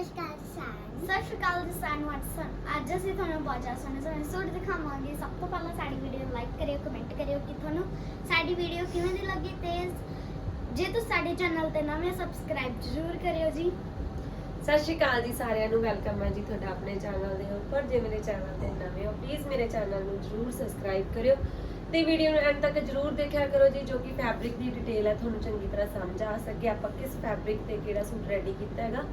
ਸਤਿ ਸ਼੍ਰੀ ਅਕਾਲ ਸਾਰਿਆਂ ਸਤਿ ਸ਼੍ਰੀ ਅਕਾਲ ਜੀ ਸਾਰਿਆਂ ਨੂੰ। ਅੱਜ ਅਸੀਂ ਤੁਹਾਨੂੰ ਬਹੁਤ ਜ਼ਿਆਦਾ ਸੋਹਣੇ ਸੋਹਣੇ ਸੂਟ ਦਿਖਾਵਾਂਗੇ। ਸਭ ਤੋਂ ਪਹਿਲਾਂ ਸਾਡੀ ਵੀਡੀਓ ਨੂੰ ਲਾਈਕ ਕਰਿਓ ਕਮੈਂਟ ਕਰਿਓ ਕਿ ਤੁਹਾਨੂੰ ਸਾਡੀ ਵੀਡੀਓ ਕਿਵੇਂ ਦੀ ਲੱਗੀ ਤੇ ਜੇ ਤੁਸੀਂ ਸਾਡੇ ਚੈਨਲ ਤੇ ਨਵੇਂ ਸਬਸਕ੍ਰਾਈਬ ਜ਼ਰੂਰ ਕਰਿਓ ਜੀ। ਸਤਿ ਸ਼੍ਰੀ ਅਕਾਲ ਜੀ ਸਾਰਿਆਂ ਨੂੰ। ਵੈਲਕਮ ਹੈ ਜੀ ਤੁਹਾਡਾ ਆਪਣੇ ਚੈਨਲ ਦੇ ਉੱਪਰ। ਜੇ ਮੇਰੇ ਚੈਨਲ ਤੇ ਨਵੇਂ ਹੋ ਪਲੀਜ਼ ਮੇਰੇ ਚੈਨਲ ਨੂੰ ਜਰੂਰ ਸਬਸਕ੍ਰਾਈਬ ਕਰਿਓ ਤੇ ਵੀਡੀਓ ਨੂੰ ਐਂਡ ਤੱਕ ਜਰੂਰ ਦੇਖਿਆ ਕਰੋ ਜੀ, ਜੋ ਕਿ ਫੈਬਰਿਕ ਦੀ ਡਿਟੇਲ ਹੈ ਤੁਹਾਨੂੰ ਚੰਗੀ ਤਰ੍ਹਾਂ ਸਮਝ ਆ ਸਕੇ। ਆਪਾਂ ਕਿਸ ਫੈਬਰਿਕ ਤੇ ਕਿਹੜਾ ਸੂਟ ਰੈਡੀ ਕੀਤਾ ਹੈਗਾ।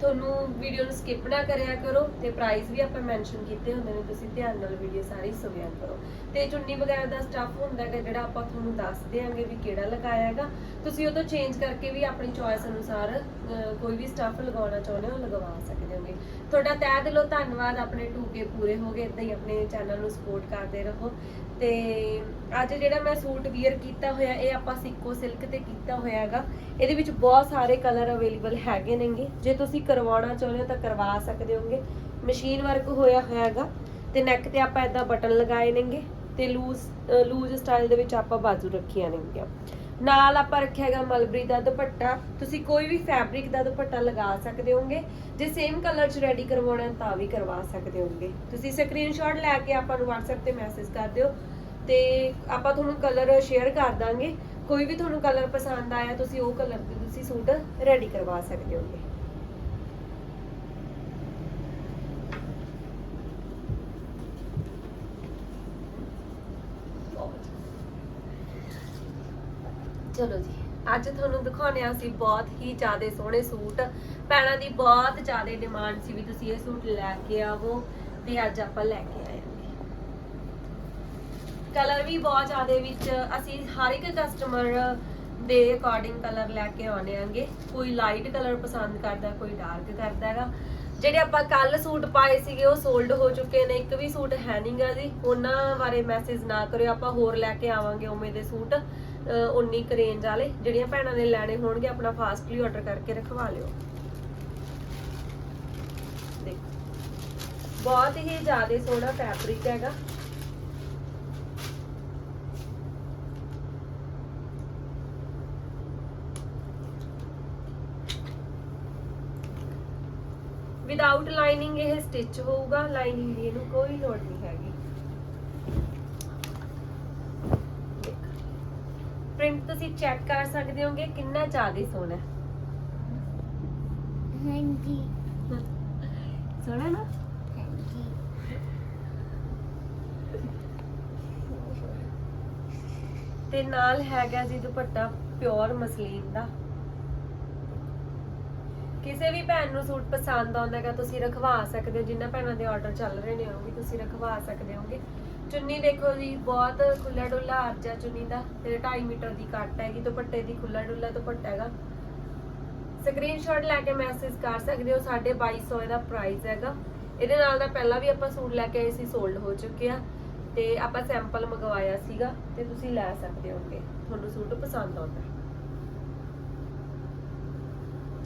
ਤੁਹਾਨੂੰ ਵੀਡੀਓ ਨੂੰ ਸਕਿਪ ਨਾ ਕਰਿਆ ਕਰੋ ਤੇ ਪ੍ਰਾਈਸ ਵੀ ਆਪਾਂ ਮੈਂਸ਼ਨ ਕੀਤੇ ਹੁੰਦੇ ਨੇ, ਤੁਸੀਂ ਧਿਆਨ ਨਾਲ ਵੀਡੀਓ ਸਾਰੀ ਸੁਣਿਆ ਕਰੋ। ਤੇ ਚੁੰਨੀ ਵਗੈਰਾ ਦਾ ਸਟੱਫ ਹੁੰਦਾ ਹੈਗਾ, ਜਿਹੜਾ ਆਪਾਂ ਤੁਹਾਨੂੰ ਦੱਸ ਦਿਆਂਗੇ ਵੀ ਕਿਹੜਾ ਲਗਾਇਆ ਹੈਗਾ ਤੁਸੀਂ ਉਹ ਤੋਂ ਚੇਂਜ ਕਰਕੇ ਵੀ ਆਪਣੀ ਚੋਇਸ ਅਨੁਸਾਰ ਕੋਈ ਵੀ ਸਟੱਫ ਲਗਾਉਣਾ ਚਾਹੁੰਦੇ ਹੋ, ਲਗਵਾ ਸਕਦੇ ਹੋਗੇ। ਤੁਹਾਡਾ ਤਹਿ ਦਿਲੋਂ ਧੰਨਵਾਦ, ਆਪਣੇ ਟੂਕੇ ਪੂਰੇ ਹੋ ਗਏ, ਇਦਾਂ ਹੀ ਆਪਣੇ ਚੈਨਲ ਨੂੰ ਸਪੋਰਟ ਕਰਦੇ ਰਹੋ। ਤੇ ਅੱਜ ਜਿਹੜਾ ਮੈਂ ਸੂਟ ਵੀਅਰ ਕੀਤਾ ਹੋਇਆ, ਇਹ ਆਪਾਂ ਸਿੱਕੋ ਸਿਲਕ ਤੇ ਕੀਤਾ ਹੋਇਆ ਹੈਗਾ। ਇਹਦੇ ਵਿੱਚ ਬਹੁਤ ਸਾਰੇ ਕਲਰ ਅਵੇਲੇਬਲ ਹੈਗੇ ਨੇਗੇ। ਜੇ ਤੁਸੀਂ ਕਰਵਾਉਣਾ ਚਾਹੁੰਦੇ ਹੋ ਤਾਂ ਕਰਵਾ ਸਕਦੇ ਹੋਗੇ। ਮਸ਼ੀਨ ਵਰਕ ਹੋਇਆ ਹੋਇਆ ਹੈਗਾ ਤੇ ਨੈਕ ਤੇ ਆਪਾਂ ਇਦਾਂ ਬਟਨ ਲਗਾਏ ਨੇਗੇ ਤੇ ਲੂਜ਼ ਲੂਜ਼ ਸਟਾਈਲ ਦੇ ਵਿੱਚ ਆਪਾਂ ਬਾਜ਼ੂ ਰੱਖੀਆਂ ਨੇਗੀਆਂ। ਨਾਲ ਆਪਾਂ ਰੱਖਿਆ ਹੈਗਾ ਮਲਬਰੀ ਦਾ ਦੁਪੱਟਾ। ਤੁਸੀਂ ਕੋਈ ਵੀ ਫੈਬਰਿਕ ਦਾ ਦੁਪੱਟਾ ਲਗਾ ਸਕਦੇ ਹੋਗੇ। ਜੇ ਸੇਮ ਕਲਰ 'ਚ ਰੈਡੀ ਕਰਵਾਉਣਾ ਤਾਂ ਵੀ ਕਰਵਾ ਸਕਦੇ ਹੋਗੇ। ਤੁਸੀਂ ਸਕਰੀਨਸ਼ਾਟ ਲੈ ਕੇ ਆਪਾਂ ਨੂੰ WhatsApp ਤੇ ਮੈਸੇਜ ਕਰ ਦਿਓ। ਤੇ ਆਪਾਂ ਤੁਹਾਨੂੰ ਕਲਰ ਸ਼ੇਅਰ ਕਰ ਦਾਂਗੇ। ਕੋਈ ਵੀ ਤੁਹਾਨੂੰ ਕਲਰ ਪਸੰਦ ਆਇਆ, ਤੁਸੀਂ ਉਹ ਕਲਰ ਦੇ ਤੁਸੀਂ ਸੂਟ ਰੈਡੀ ਕਰਵਾ ਸਕਦੇ ਹੋਗੇ। ਚਲੋ ਜੀ, ਅੱਜ ਤੁਹਾਨੂੰ ਦਿਖਾਉਣੇ ਆ ਸੀ ਬਹੁਤ ਹੀ ਜ਼ਿਆਦਾ ਸੋਹਣੇ ਸੂਟ। ਭੈਣਾਂ ਦੀ ਬਹੁਤ ਜ਼ਿਆਦਾ ਡਿਮਾਂਡ ਸੀ ਵੀ ਤੁਸੀਂ ਇਹ ਸੂਟ ਲੈ ਕੇ ਆਵੋ ਤੇ ਅੱਜ ਆਪਾਂ ਲੈ ਕੇ ਆਏ ਕਲਰ ਵੀ ਬਹੁਤ ਜ਼ਿਆਦਾ ਵਿੱਚ ਅਸੀਂ ਹਰ ਇੱਕ ਕਸਟਮਰ ਦੇ ਅਕੋਰਡਿੰਗ ਕਲਰ ਲੈ ਕੇ ਆਉਣੇ ਆਂਗੇ ਕੋਈ ਲਾਈਟ ਕਲਰ ਪਸੰਦ ਕਰਦਾ, ਕੋਈ ਡਾਰਕ ਕਰਦਾ ਹੈਗਾ। ਜਿਹੜੇ ਆਪਾਂ ਕੱਲ ਸੂਟ ਪਾਏ ਸੀਗੇ, ਉਹ ਸੋਲਡ ਹੋ ਚੁੱਕੇ ਨੇ। ਇੱਕ ਵੀ ਸੂਟ ਹੈ ਨਹੀਂਗਾ ਜੀ। ਉਹਨਾਂ ਬਾਰੇ ਮੈਸੇਜ ਨਾ ਕਰਿਓ, ਆਪਾਂ ਹੋਰ ਲੈ ਕੇ ਆਵਾਂਗੇ ਉਵੇਂ ਦੇ ਸੂਟ। ਅਹ ਉਨੀ ਕੁ ਰੇਂਜ ਵਾਲੇ, ਜਿਹੜੀਆਂ ਭੈਣਾਂ ਨੇ ਲੈਣੇ ਹੋਣਗੇ, ਆਪਣਾ ਫਾਸਟਲੀ ਆਰਡਰ ਕਰਕੇ ਰਖਵਾ ਲਿਓ। ਬਹੁਤ ਹੀ ਜ਼ਿਆਦਾ ਸੋਹਣਾ ਫੈਬਰਿਕ ਹੈਗਾ। ਵਿਦਆਊਟ ਲਾਈਨਿੰਗ ਇਹ ਸਟਿਚ ਹੋਊਗਾ ਲਾਈਨਿੰਗ ਦੀ ਇਹਨੂੰ ਕੋਈ ਲੋੜ ਨਹੀਂ ਹੈਗੀ। ਪ੍ਰਿੰਟ ਤੁਸੀਂ ਚੈੱਕ ਕਰ ਸਕਦੇ ਹੋਗੇ ਕਿੰਨਾ ਜ਼ਿਆਦਾ ਸੋਹਣਾ ਹਾਂਜੀ। ਸੋਹਣਾ ਨਾ? ਹਾਂਜੀ। ਤੇ ਨਾਲ ਹੈਗਾ ਜੀ ਦੁਪੱਟਾ ਪਿਓਰ ਮਸਲੀਨ ਦਾ। ਕਿਸੇ ਵੀ ਭੈਣ ਨੂੰ ਸੂਟ ਪਸੰਦ ਆਉਂਦਾ ਹੈਗਾ, ਤੁਸੀਂ ਰਖਵਾ ਸਕਦੇ ਹੋ, ਜਿੰਨਾ ਭੈਣਾਂ ਦੇ ਆਰਡਰ ਚੱਲ ਰਹੇ ਨੇ, ਉਹ ਵੀ ਤੁਸੀਂ ਰਖਵਾ ਸਕਦੇ ਹੋਗੇ। ਚੁੰਨੀ ਦੇਖੋ ਜੀ, ਬਹੁਤ ਖੁੱਲਾ ਡੁੱਲਾ ਅਰਜਾ ਚੁੰਨੀ ਦਾ ਤੇ 2.5 ਮੀਟਰ ਦੀ ਕੱਟ ਹੈਗੀ, ਦੁਪੱਟੇ ਦੀ ਖੁੱਲਾ ਡੁੱਲਾ ਦੁਪੱਟਾ ਹੈਗਾ। ਸਕਰੀਨਸ਼ਾਟ ਲੈ ਕੇ ਮੈਸੇਜ ਕਰ ਸਕਦੇ ਹੋ 2250 ਇਹਦਾ ਪ੍ਰਾਈਸ ਹੈਗਾ। ਇਹਦੇ ਨਾਲ ਦਾ ਪਹਿਲਾਂ ਵੀ ਆਪਾਂ ਸੂਟ ਲੈ ਕੇ ਆਏ ਸੀ ਸੋਲਡ ਹੋ ਚੁੱਕੇ ਆ। ਤੇ ਆਪਾਂ ਸੈਂਪਲ ਮੰਗਵਾਇਆ ਸੀਗਾ, ਤੇ ਤੁਸੀਂ ਲੈ ਸਕਦੇ ਹੋਗੇ, ਤੁਹਾਨੂੰ ਸੂਟ ਪਸੰਦ ਆਉਂਦਾ।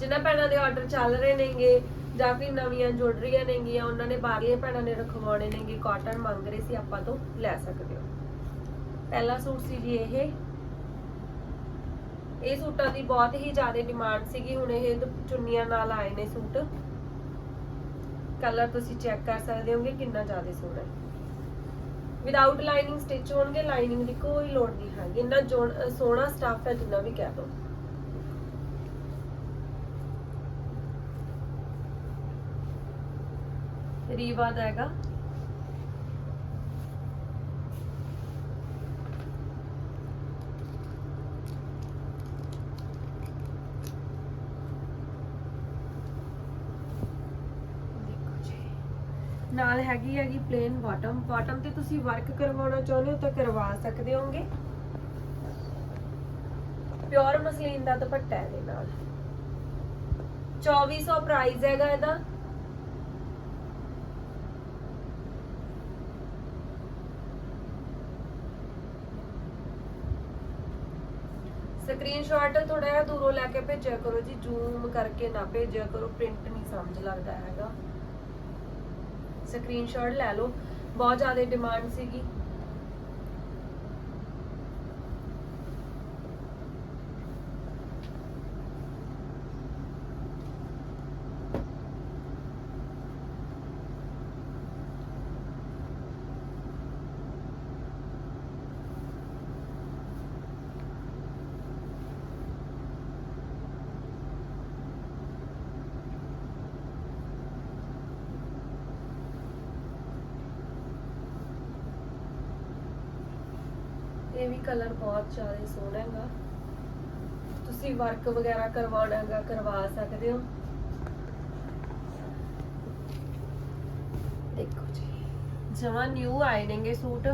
ਜਿਨ੍ਹਾਂ ਭੈਣਾਂ ਦੇ ਆਰਡਰ ਚੱਲ ਰਹੇ ਨੇਗੇ ਜਾਂ ਫਿਰ ਨਵੀਆਂ ਜੁੜ ਰਹੀਆਂ ਨੇਗੀਆਂ, ਉਹਨਾਂ ਨੇ ਬਾਹਰਲੀਆਂ ਭੈਣਾਂ ਨੇ ਰਖਵਾਉਣੇ ਨੇਗੇ ਕਾਟਨ ਮੰਗ ਰਹੇ ਸੀ ਆਪਾਂ ਤੋਂ ਲੈ ਸਕਦੇ ਹੋ। ਪਹਿਲਾ ਸੂਟ ਸੀ ਜੀ ਇਹ। ਇਹ ਸੂਟਾਂ ਦੀ ਬਹੁਤ ਹੀ ਜ਼ਿਆਦਾ ਡਿਮਾਂਡ ਸੀਗੀ, ਹੁਣ ਇਹ ਚੁੰਨੀਆਂ ਨਾਲ ਆਏ ਨੇ ਸੂਟ। ਕਲਰ ਤੁਸੀਂ ਚੈੱਕ ਕਰ ਸਕਦੇ ਹੋਗੇ ਕਿੰਨਾ ਜ਼ਿਆਦਾ ਸੋਹਣਾ ਹੈ। ਵਿਦਆਊਟ ਲਾਈਨਿੰਗ ਸਟਿਚ ਹੋਣਗੇ ਲਾਈਨਿੰਗ ਦੀ ਕੋਈ ਲੋੜ ਨਹੀਂ ਹੈਗੀ। ਇੰਨਾ ਸੋਹਣਾ ਸਟਾਫ ਹੈ ਜਿੰਨਾ ਵੀ ਕਹਿ ਦੋ। ਰੀਵਾ ਦਾ ਹੈਗਾ। ਨਾਲ ਹੈਗੀ ਹੈਗੀ ਪਲੇਨ ਬਾਟਮ ਬਾਟਮ ਤੇ ਤੁਸੀਂ ਵਰਕ ਕਰਵਾਉਣਾ ਚਾਹੁੰਦੇ ਹੋ ਤਾਂ ਕਰਵਾ ਸਕਦੇ ਹੋਗੇ। ਪਿਓਰ ਮਸਲੀਨ ਦਾ ਦੁਪੱਟਾ ਹੈ ਇਹਦੇ ਨਾਲ। 2400 ਪ੍ਰਾਈਸ ਹੈਗਾ ਇਹਦਾ। ਸਕਰੀਨਸ਼ਾਟ ਥੋੜਾ ਜਿਹਾ ਦੂਰੋਂ ਲੈ ਕੇ ਭੇਜਿਆ ਕਰੋ ਜੀ, ਜ਼ੂਮ ਕਰਕੇ ਨਾ ਭੇਜਿਆ ਕਰੋ ਪ੍ਰਿੰਟ ਨਹੀਂ ਸਮਝ ਲੱਗਦਾ ਹੈਗਾ। ਸਕਰੀਨਸ਼ਾਟ ਲੈ ਲਓ, ਬਹੁਤ ਜ਼ਿਆਦਾ ਡਿਮਾਂਡ ਸੀਗੀ। ਇਹ ਵੀ ਕਲਰ ਬਹੁਤ ਜ਼ਿਆਦਾ ਸੋਹਣਾ ਹੈਗਾ। ਤੁਸੀਂ ਵਰਕ ਵਗੈਰਾ ਕਰਵਾਉਣਾ ਹੈਗਾ, ਕਰਵਾ ਸਕਦੇ ਹੋ। ਦੇਖੋ ਜੀ, ਜਮਾ ਨਿਊ ਆਏ ਨੇਗੇ ਸੂਟ।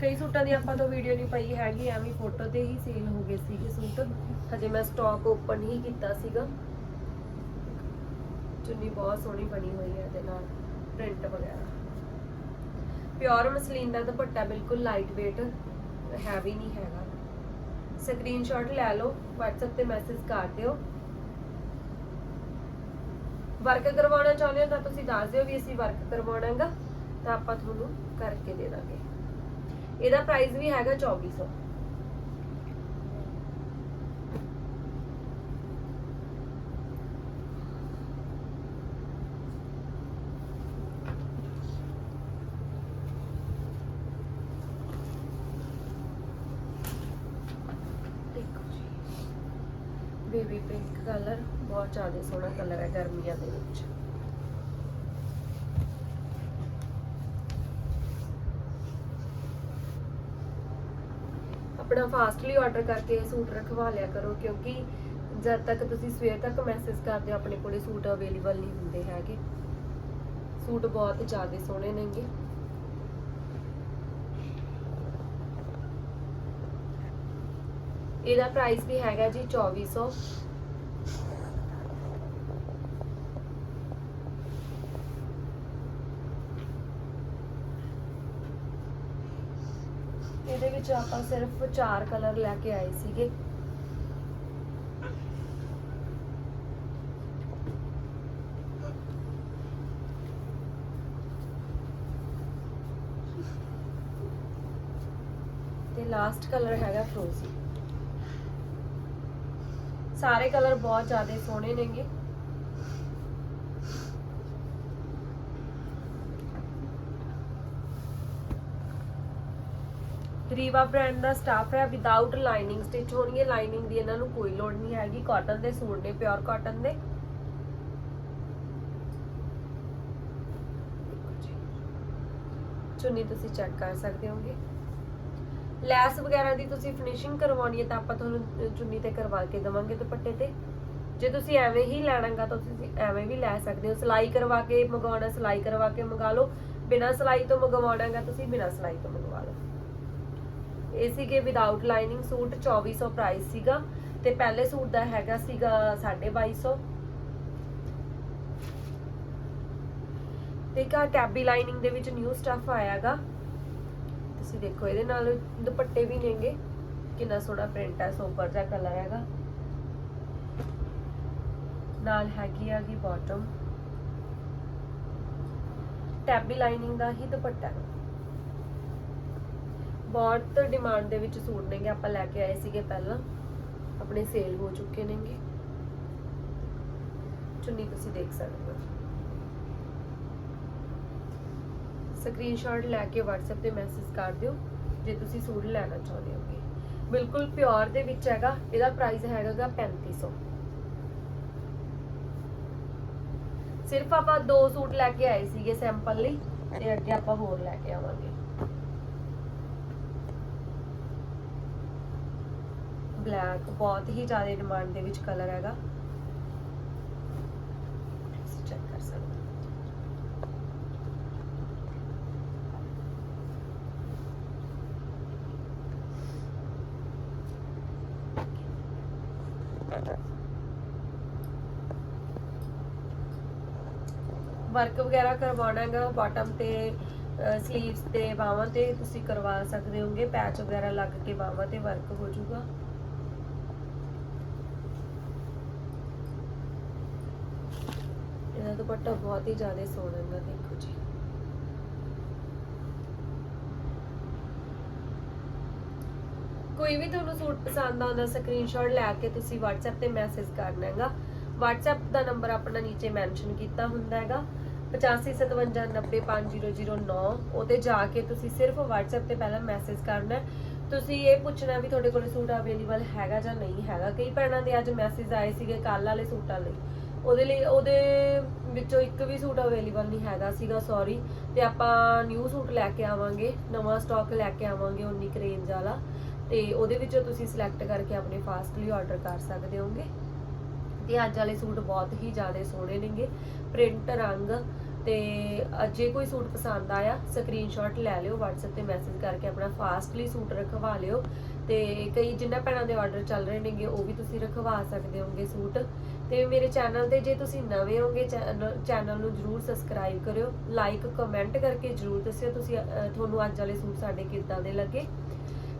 ਕਈ ਸੂਟਾਂ ਦੀ ਆਪਾਂ ਤੋਂ ਵੀਡੀਓ ਨਹੀਂ ਪਈ ਹੈਗੀ, ਐਵੇਂ ਫੋਟੋ ਤੇ ਹੀ ਸੇਲ ਹੋ ਗਏ ਸੀਗੇ ਸੂਟ। ਹਜੇ ਮੈਂ ਸਟਾਕ ਓਪਨ ਹੀ ਕੀਤਾ ਸੀਗਾ। ਚੁੰਨੀ ਬਹੁਤ ਸੋਹਣੀ ਬਣੀ ਹੋਈ ਹੈ ਇਹਦੇ ਨਾਲ ਪ੍ਰਿੰਟ ਵਗੈਰਾ। ਪਿਓਰ ਮਸਲੀਨ ਦਾ ਦੁਪੱਟਾ ਬਿਲਕੁਲ ਲਾਈਟ weight ਹੈਵੀ ਨਹੀਂ ਹੈਗਾ। ਸਕਰੀਨਸ਼ਾਟ ਲੈ ਲਓ, WhatsApp ਤੇ ਮੈਸੇਜ ਕਰ ਦਿਓ। ਵਰਕ ਕਰਵਾਉਣਾ ਚਾਹੁੰਦੇ ਹੋ ਤਾਂ ਤੁਸੀਂ ਦੱਸ ਦਿਓ ਵੀ ਅਸੀਂ ਵਰਕ ਕਰਵਾਉਣਾ ਹੈਗਾ ਤਾਂ ਆਪਾਂ ਤੁਹਾਨੂੰ ਕਰਕੇ ਦੇ ਦਾਂਗੇ। ਇਹਦਾ ਪ੍ਰਾਈਸ ਵੀ ਹੈਗਾ 2400 ਦੇਖੋ ਜੀ ਬੇਬੀ ਪਿੰਕ ਕਲਰ ਬਹੁਤ ਜ਼ਿਆਦਾ ਸੋਹਣਾ ਕਲਰ ਹੈ ਗਰਮੀਆਂ ਦੇ ਵਿੱਚ। ਆਪਣਾ ਫਾਸਟਲੀ ਆਰਡਰ ਕਰਕੇ ਸੂਟ ਰਖਵਾ ਲਿਆ ਕਰੋ ਕਿਉਂਕਿ ਜਦ ਤੱਕ ਤੁਸੀਂ ਸਵੇਰ ਤੱਕ ਮੈਸੇਜ ਕਰਦੇ ਹੋ, ਆਪਣੇ ਕੋਲੇ ਸੂਟ ਅਵੇਲੇਬਲ ਨਹੀਂ ਹੁੰਦੇ ਹੈਗੇ। ਸੂਟ ਬਹੁਤ ਜ਼ਿਆਦਾ ਸੋਹਣੇ ਨੇਗੇ। ਇਹਦਾ ਪ੍ਰਾਈਸ ਵੀ ਹੈਗਾ ਜੀ 2400 ਇਹਦੇ ਵਿੱਚ ਆਪਾਂ ਸਿਰਫ ਚਾਰ ਕਲਰ ਲੈ ਕੇ ਆਏ ਸੀਗੇ। ਤੇ ਲਾਸਟ ਕਲਰ ਹੈਗਾ ਫਰੋਜ਼ੀ ਸਾਰੇ ਕਲਰ ਬਹੁਤ ਜ਼ਿਆਦਾ ਸੋਹਣੇ ਨੇਗੇ। ਰੀਵਾ ਬ੍ਰਾਂਡ ਦਾ ਸਟਾਫ ਹੈ ਵਿਦਆਊਟ ਲਾਈਨਿੰਗ ਸਟਿਚ ਹੋਣਗੇ ਲਾਈਨਿੰਗ ਦੀ ਇਹਨਾਂ ਨੂੰ ਕੋਈ ਲੋੜ ਨਹੀਂ ਹੈਗੀ। ਕਾਟਨ ਦੇ ਸੂਟ ਨੇ ਪਿਓਰ ਕਾਟਨ ਦੇ। ਚੁੰਨੀ ਤੁਸੀਂ ਚੈੱਕ ਕਰ ਸਕਦੇ ਹੋਗੇ। ਲੈਸ ਵਗੈਰਾ ਦੀ ਤੁਸੀਂ ਫਿਨਿਸ਼ਿੰਗ ਕਰਵਾਉਣੀ ਹੈ ਤਾਂ ਆਪਾਂ ਤੁਹਾਨੂੰ ਚੁੰਨੀ ਤੇ ਕਰਵਾ ਕੇ ਦਵਾਂਗੇ ਦੁਪੱਟੇ ਤੇ। ਜੇ ਤੁਸੀਂ ਐਵੇਂ ਹੀ ਲੈਣਾਗਾ ਤਾਂ ਤੁਸੀਂ ਐਵੇਂ ਵੀ ਲੈ ਸਕਦੇ ਹੋ। ਸਿਲਾਈ ਕਰਵਾ ਕੇ ਮੰਗਵਾਉਣਾ, ਸਿਲਾਈ ਕਰਵਾ ਕੇ ਮੰਗਾ ਲਓ। ਬਿਨਾਂ ਸਿਲਾਈ ਤੋਂ ਮੰਗਵਾਉਣਾਗਾ, ਤੁਸੀਂ ਬਿਨਾਂ ਸਿਲਾਈ ਤੋਂ ਮੰਗਵਾ ਲਓ। ਇਹ ਸੀਗੇ ਵਿਦਆਊਟ ਲਾਈਨਿੰਗ ਸੂਟ 2400 ਪ੍ਰਾਈਸ ਸੀਗਾ ਤੇ ਪਹਿਲੇ ਸੂਟ ਦਾ ਹੈਗਾ ਸੀਗਾ 2250 ਤੇ ਕਾ ਟੈਬੀ ਲਾਈਨਿੰਗ ਦੇ ਵਿੱਚ ਨਿਊ ਸਟਫ ਆਇਆਗਾ। ਤੁਸੀਂ ਦੇਖੋ, ਇਹਦੇ ਨਾਲ ਦੁਪੱਟੇ ਵੀ ਨੇਗੇ। ਕਿੰਨਾ ਸੋਹਣਾ ਪ੍ਰਿੰਟ ਹੈ ਸੋਬਰ ਜਿਹਾ ਕਲਰ ਹੈਗਾ। ਨਾਲ ਹੈਗੀ ਆਗੀ ਬਾਟਮ ਟੈਬੀ ਲਾਈਨਿੰਗ ਦਾ ਹੀ ਦੁਪੱਟਾ। ਹੈ ਬਹੁਤ ਡਿਮਾਂਡ ਦੇ ਵਿੱਚ ਸੂਟ ਨੇਗੇ, ਆਪਾਂ ਲੈ ਕੇ ਆਏ ਸੀਗੇ ਪਹਿਲਾਂ। ਆਪਣੇ ਸੇਲ ਹੋ ਚੁੱਕੇ ਨੇਗੇ। ਚੁੰਨੀ ਤੁਸੀਂ ਦੇਖ ਸਕਦੇ ਹੋ। ਸਕਰੀਨਸ਼ਾਟ ਲੈ ਕੇ WhatsApp ਤੇ ਮੈਸੇਜ ਕਰ ਦਿਓ, ਜੇ ਤੁਸੀਂ ਸੂਟ ਲੈਣਾ ਚਾਹੁੰਦੇ ਹੋਗੇ। ਬਿਲਕੁਲ ਪਿਓਰ ਦੇ ਵਿੱਚ ਹੈਗਾ, ਇਹਦਾ ਪ੍ਰਾਈਸ ਹੈਗਾਗਾ 3500 ਸਿਰਫ ਆਪਾਂ ਦੋ ਸੂਟ ਲੈ ਕੇ ਆਏ ਸੀਗੇ ਸੈਂਪਲ ਲਈ, ਤੇ ਅੱਗੇ ਆਪਾਂ ਹੋਰ ਲੈ ਕੇ ਆਵਾਂਗੇ। ਬਲੈਕ ਬਹੁਤ ਹੀ ਜ਼ਿਆਦਾ ਡਿਮਾਂਡ ਦੇ ਵਿੱਚ ਕਲਰ ਹੈਗਾ। ਚੈੱਕ ਕਰ ਸਕਦੇ ਵਰਕ ਵਗੈਰਾ ਕਰਵਾਉਣਾ ਹੈਗਾ ਬਾਟਮ ਤੇ ਸਲੀਵਸ ਤੇ, ਬਾਹਾਂ ਤੇ ਤੁਸੀਂ ਕਰਵਾ ਸਕਦੇ ਹੋਗੇ ਪੈਚ ਵਗੈਰਾ ਲੱਗ ਕੇ ਬਾਹਾਂ ਤੇ ਵਰਕ ਹੋ ਜਾਊਗਾ ਇਹਦਾ ਦੁਪੱਟਾ ਬਹੁਤ ਹੀ ਜ਼ਿਆਦਾ ਸੋਹਣਾ ਹੈਗਾ ਦੇਖੋ ਜੀ। ਕੋਈ ਵੀ ਤੁਹਾਨੂੰ ਸੂਟ ਪਸੰਦ ਆਉਂਦਾ ਸਕਰੀਨਸ਼ਾਟ ਲੈ ਕੇ ਤੁਸੀਂ WhatsApp ਤੇ ਮੈਸੇਜ ਕਰਨਾ ਹੈਗਾ। WhatsApp ਦਾ ਨੰਬਰ ਆਪਣਾ ਨੀਚੇ ਮੈਂਸ਼ਨ ਕੀਤਾ ਹੁੰਦਾ ਹੈਗਾ। 8557905009 ਉਹਤੇ ਜਾ ਕੇ ਤੁਸੀਂ ਸਿਰਫ WhatsApp ਤੇ ਪਹਿਲਾਂ ਮੈਸੇਜ ਕਰਨਾ ਤੁਸੀਂ ਇਹ ਪੁੱਛਣਾ ਵੀ ਤੁਹਾਡੇ ਕੋਲ ਸੂਟ ਅਵੇਲੇਬਲ ਹੈਗਾ ਜਾਂ ਨਹੀਂ ਹੈਗਾ। ਕਈ ਭੈਣਾਂ ਦੇ ਅੱਜ ਮੈਸੇਜ ਆਏ ਸੀਗੇ ਕੱਲ ਵਾਲੇ ਸੂਟਾਂ ਲਈ। ਉਹਦੇ ਲਈ ਉਹਦੇ ਵਿੱਚੋਂ ਇੱਕ ਵੀ ਸੂਟ ਅਵੇਲੇਬਲ ਨਹੀਂ ਹੈਗਾ ਸੀਗਾ ਸੌਰੀ ਤੇ ਆਪਾਂ ਨਿਊ ਸੂਟ ਲੈ ਕੇ ਆਵਾਂਗੇ ਨਵਾਂ ਸਟਾਕ ਲੈ ਕੇ ਆਵਾਂਗੇ ਉਨੀ ਕੁ ਰੇਂਜ ਵਾਲਾ। ਤੇ ਉਹਦੇ ਵਿੱਚੋਂ ਤੁਸੀਂ ਸਿਲੈਕਟ ਕਰਕੇ ਆਪਣੇ ਫਾਸਟਲੀ ਆਰਡਰ ਕਰ ਸਕਦੇ ਹੋਗੇ। ਤੇ ਅੱਜ ਵਾਲੇ ਸੂਟ ਬਹੁਤ ਹੀ ਜ਼ਿਆਦਾ ਸੋਹਣੇ ਨੇਗੇ। ਪ੍ਰਿੰਟ ਰੰਗ ਤੇ ਅ, ਜੇ ਕੋਈ ਸੂਟ ਪਸੰਦ ਆਇਆ ਸਕਰੀਨਸ਼ਾਟ ਲੈ ਲਿਓ WhatsApp ਤੇ ਮੈਸੇਜ ਕਰਕੇ ਆਪਣਾ ਫਾਸਟਲੀ ਸੂਟ ਰਖਵਾ ਲਿਓ। ਤੇ ਕਈ ਜਿੰਨਾ ਭੈਣਾਂ ਦੇ ਆਰਡਰ ਚੱਲ ਰਹੇ ਨੇਗੇ ਉਹ ਵੀ ਤੁਸੀਂ ਰਖਵਾ ਸਕਦੇ ਹੋਗੇ ਸੂਟ। ਤੇ ਮੇਰੇ ਚੈਨਲ ਤੇ ਜੇ ਤੁਸੀਂ ਨਵੇਂ ਹੋਗੇ ਚੈਨਲ ਨੂੰ ਜਰੂਰ ਸਬਸਕ੍ਰਾਈਬ ਕਰਿਓ। ਲਾਈਕ ਕਮੈਂਟ ਕਰਕੇ ਜਰੂਰ ਦੱਸਿਓ ਤੁਸੀਂ ਤੁਹਾਨੂੰ ਅੱਜ ਵਾਲੇ ਸੂਟ ਸਾਡੇ ਕਿੱਦਾਂ ਦੇ ਲੱਗੇ।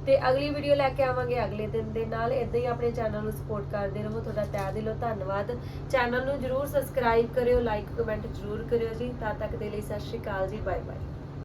ਤੇ ਅਗਲੀ ਵੀਡੀਓ ਲੈ ਕੇ ਆਵਾਂਗੇ ਅਗਲੇ ਦਿਨ ਦੇ ਨਾਲ। ਇਦਾਂ ਹੀ ਆਪਣੇ ਚੈਨਲ ਨੂੰ ਸਪੋਰਟ ਕਰਦੇ ਰਹੋ। ਤੁਹਾਡਾ ਤਹਿ ਦਿਲੋਂ ਧੰਨਵਾਦ। ਚੈਨਲ ਨੂੰ ਜਰੂਰ ਸਬਸਕ੍ਰਾਈਬ ਕਰਿਓ ਲਾਈਕ ਕਮੈਂਟ ਜਰੂਰ ਕਰਿਓ ਜੀ। ਤਦ ਤੱਕ ਦੇ ਲਈ ਸਤਿ ਸ਼੍ਰੀ ਅਕਾਲ ਜੀ। Bye bye